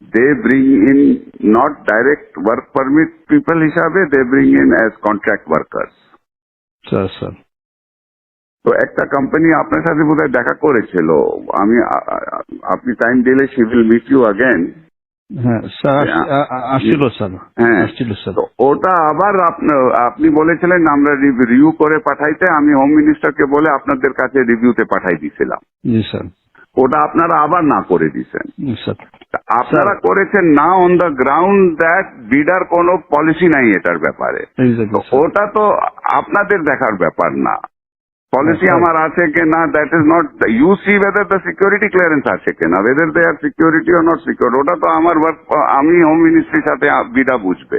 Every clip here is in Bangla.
they bring in not direct work permit people হিসাবে they bring in as contract workers sir sir তো একটা কোম্পানি আপনার সাথে বোধহয় দেখা করেছিল। আমি আপনি টাইম দিলে she will meet you again হ্যাঁ আসছিল স্যার। হ্যাঁ। আসছিল স্যার। ওটা আবার আপনি- আপনি বলেছিলেন আমরা রিভিউ করে পাঠাইতে আমি হোম মিনিস্টারকে বলে আপনাদের কাছে রিভিউতে পাঠাই দিয়েছিলাম জি স্যার। ওটা আপনারা আবার না করে দিচ্ছেন আপনারা করেছেন না অন দ্য গ্রাউন্ড দ্যাট বিডার কোনো পলিসি নাই এটার ব্যাপারে. ওটা তো আপনাদের দেখার ব্যাপার না। পলিসি আমার আছে কি না that is not you see whether the security clearance আছে কি না whether they are security or not secure ওটা তো আমার work- আমি হোম মিনিস্ট্রির সাথে বিডা বুঝবে।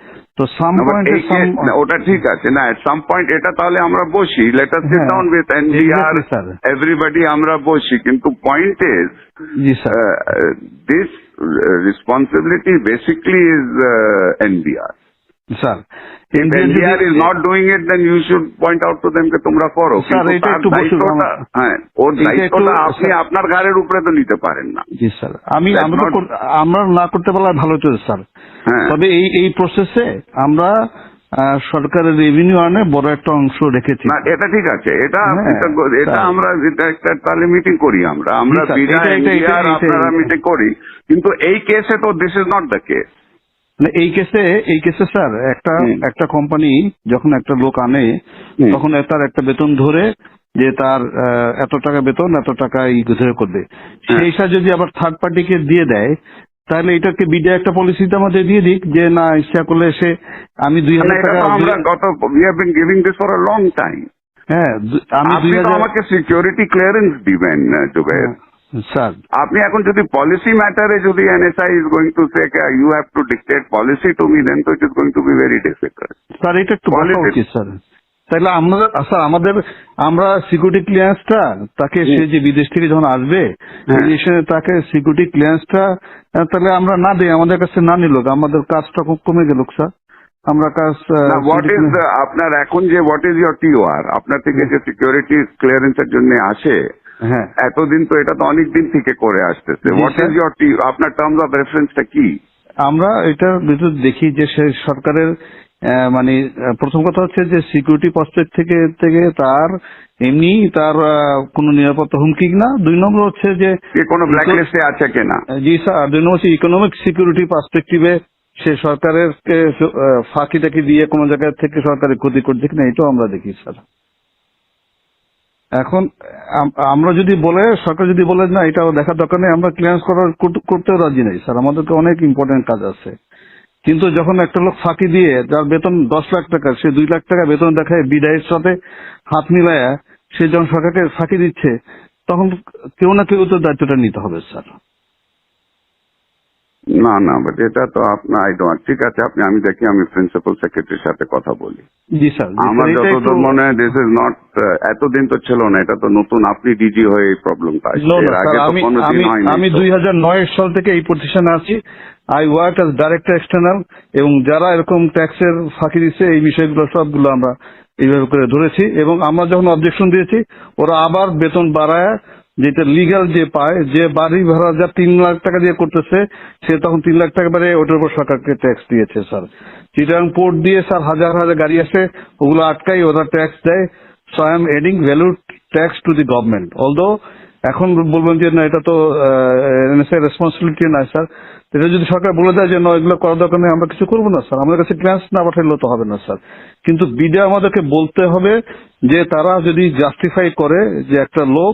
তো সাম ওটা ঠিক আছে। না এট সাম পয়েন্ট এটা তাহলে আমরা বসি। Let us sit down with sir. Everybody আমরা বসি। কিন্তু point is this responsibility basically is NBR sir NBR is not doing it then you should point out to them কে তোমরা করো ওর দায়িত্বটা আপনি sir. আপনার ঘাড়ের উপরে তো নিতে পারেন না জি স্যার আমি আমরা not- না করতে পারলে ভালো স্যার হ্যাঁ তবে এই এই প্রসেসে আমরা সরকারের রেভিনিউ আনে বড় একটা অংশ রেখেছি। না এটা ঠিক আছে। এটা হ্যাঁ, এটা এটা আমরা এটা একটা তাহলে মিটিং করি আমরা। আমরা আপনারা মিটিং করি। কিন্তু এই কেসে তো this is not the case না, এই কেসে এই কেসে স্যার একটা একটা কোম্পানি যখন একটা লোক আনে তখন তার একটা বেতন ধরে যে তার এত টাকা বেতন এত টাকা ই ধরে করবে। সেই হিসাবে যদি আবার থার্ড পার্টিকে দিয়ে দেয় তাহলে এটাকে বিডিআই একটা পলিসিতে আমাদের দিয়ে দিক? যে না ইচ্ছা করলে সে আমি দুই মানে হাজার টাকা আমরা গত we have been giving this for a long time হ্যাঁ আমি আমাকে সিকিউরিটি ক্লিয়ারেন্স দিবেন জুবের স্যার। আপনি এখন যদি পলিসি ম্যাটারে যদি NSI is going to say you have to dictate policy to me then তো it is going to be very difficult sir এটা একটু বলা উচিত স্যার? তাহলে আমরা স্যার আমাদের আমরা সিকিউরিটি ক্লিয়ারেন্সটা তাকে সে যে বিদেশ থেকে যখন আসবে হ্যাঁ। তাকে সিকিউরিটি ক্লিয়ারেন্সটা তাহলে আমরা না দিই আমাদের কাছে না নিল আমাদের কাজটা খুব কমে গেল স্যার। আমরা কাজ হোয়াট ইজ আপনার এখন যে হোয়াট ইজ ইয়োর টিওআর আপনার থেকে যে সিকিউরিটি ক্লিয়ারেন্সের জন্য আসে হ্যাঁ এতদিন তো এটা তো অনেক দিন থেকে করে আসতেছে। হোয়াট। ইজ ইয়োর আপনার টার্মস অফ রেফারেন্সটা কি? আমরা এটা দেখি যে সে সরকারের মানে প্রথম কথা হচ্ছে যে সিকিউরিটি পার্সপেক্ট থেকে থেকে তার এমনি তার কোনো নিরাপত্তা হুমকি না। দুই নম্বর হচ্ছে যে কোনো ব্ল্যাক লিস্টে আছে কিনা? জি স্যার দুই নম্বর হচ্ছে ইকোনমিক সিকিউরিটি পার্সপেক্টিভে সে সরকারের ফাঁকি টাকি দিয়ে কোনো জায়গা থেকে সরকারের ক্ষতি করছে কিনা এটাও আমরা দেখি স্যার এখন আমরা যদি বলে, সরকার যদি বলে, না এটা দেখার দরকার নেই, আমরা ক্লিয়ারেন্স করার করতে- করতেও রাজি নেই। স্যার, আমাদের তো অনেক ইম্পর্টেন্ট কাজ আছে। কিন্তু যখন একটা লোক ফাঁকি দিয়ে, যার বেতন দশ লাখ টাকা, সে দুই লাখ টাকা বেতন দেখায় বিদায়ের সাথে হাত মিলায়া সে যখন সরকারকে ফাঁকি দিচ্ছে, তখন কেউ না কেউ তো দায়িত্বটা নিতে হবে, স্যার। না না বাট এটা তো আপনার আই ডোন্ট ঠিক আছে আপনি আমি দেখি আমি প্রিন্সিপাল সেক্রেটারির সাথে কথা বলি জি স্যার আমার যতদূর মনে হয় দিস ইজ নট এতদিন তো ছিল না এটা তো নতুন আপনি ডিজি হয়ে এই প্রবলেমটা আমি। দুই হাজার নয় সাল থেকে এই প্রতিষ্ঠানে আছি I work as director external এবং যারা এরকম ট্যাক্সের ফাঁকি দিচ্ছে এই বিষয়গুলো সবগুলো আমরা এইভাবে করে ধরেছি এবং আমরা যখন অবজেকশন দিয়েছি ওরা আবার বেতন বাড়ায় যেটা লিগ্যাল যে পায়, যে বাড়ি ভাড়া যা তিন লাখ টাকা দিয়ে করতেছে, সে তখন তিন লাখ টাকা বাড়ে, ওটার উপর সরকারকে ট্যাক্স দিয়েছে স্যার চিটাং পোর্ট দিয়ে স্যার হাজার হাজার গাড়ি আসে, ওগুলো আটকাই ওরা ট্যাক্স দেয় so I am adding value tax to the government although এখন বলবেন যে, না, এটা তো এনএসআই রেসপন্সিবিলিটি নাই স্যার এটা যদি সরকার বলে দেয় যে, না, এগুলো করার দরকার নেই, আমরা কিছু করব না স্যার আমাদের কাছে ক্লাস না পাঠাইলেও তো হবে না স্যার কিন্তু বিডে আমাদেরকে বলতে হবে যে, তারা যদি জাস্টিফাই করে যে একটা লোক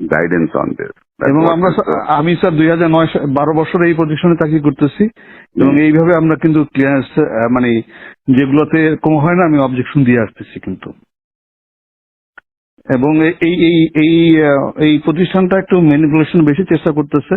guidance on this এবং আমরা আমি স্যার দুই হাজার নয় বারো বছর এই প্রতিষ্ঠানে চাকরি করতেছি এবং এইভাবে আমরা কিন্তু ক্লিয়ারেন্স মানে যেগুলোতে কম হয় না আমি অবজেকশন দিয়ে আসতেছি কিন্তু। এবং এই এই এই এই প্রতিষ্ঠানটা একটু ম্যানিপুলেশন বেশি চেষ্টা করতেছে।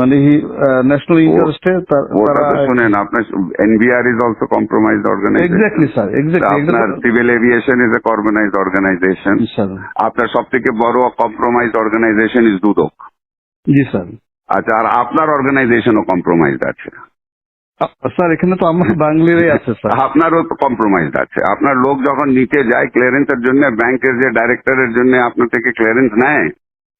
মানে ন্যাশনাল ইন্টারেস্টে ওটা তো শুনেন আপনার NBR is also compromise organization exactly sir আপনার exactly civil aviation is a organize organization sir আপনার সব থেকে বড় কম্প্রোমাইজ অর্গানাইজেশন ইজ দুদক। জি স্যার আচ্ছা আর আপনার অর্গানাইজেশনও কম্প্রোমাইজ আছে। স্যার এখানে তো আমার বাঙালিরাই আছে স্যার আপনারও তো কম্প্রোমাইজ আছে। আপনার লোক যখন নিচে যায় ক্লিয়ারেন্সের জন্য ব্যাংকের যে ডাইরেক্টরের জন্য আপনার থেকে ক্লিয়ারেন্স নেয় স্যার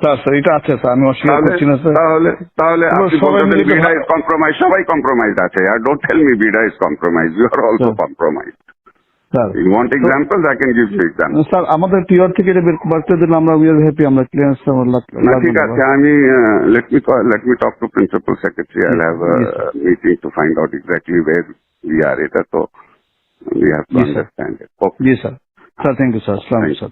Sir sir এটা আছে স্যার আমি অস্বীকার তাহলে করছি না স্যার। তাহলে তাহলে এবার আপনি সবাই বলতেছেন মিলে বিডা ভা- ইজ কম্প্রোমাইজ সবাই কম্প্রোমাইজ আছে আর don't tell me BIDA is compromise you are also Sir. Compromise sir. You want examples I can give you example sir আমাদের পিওর থেকে এটা বের বাড়তে দিলে আমরা উই আর হ্যাপি আমরা ক্লিয়ারেন্স আমার লাগবে ঠিক আছে আমি let me let me talk to principal secretary I have sir. Meeting to find out exactly where we are এটা তো we have to sir. Understand it G sir sir thank you sir আসসালাম Thank you. স্যার